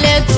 Let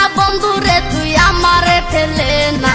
না বন্ধুরে তুই আমারে ফেলে না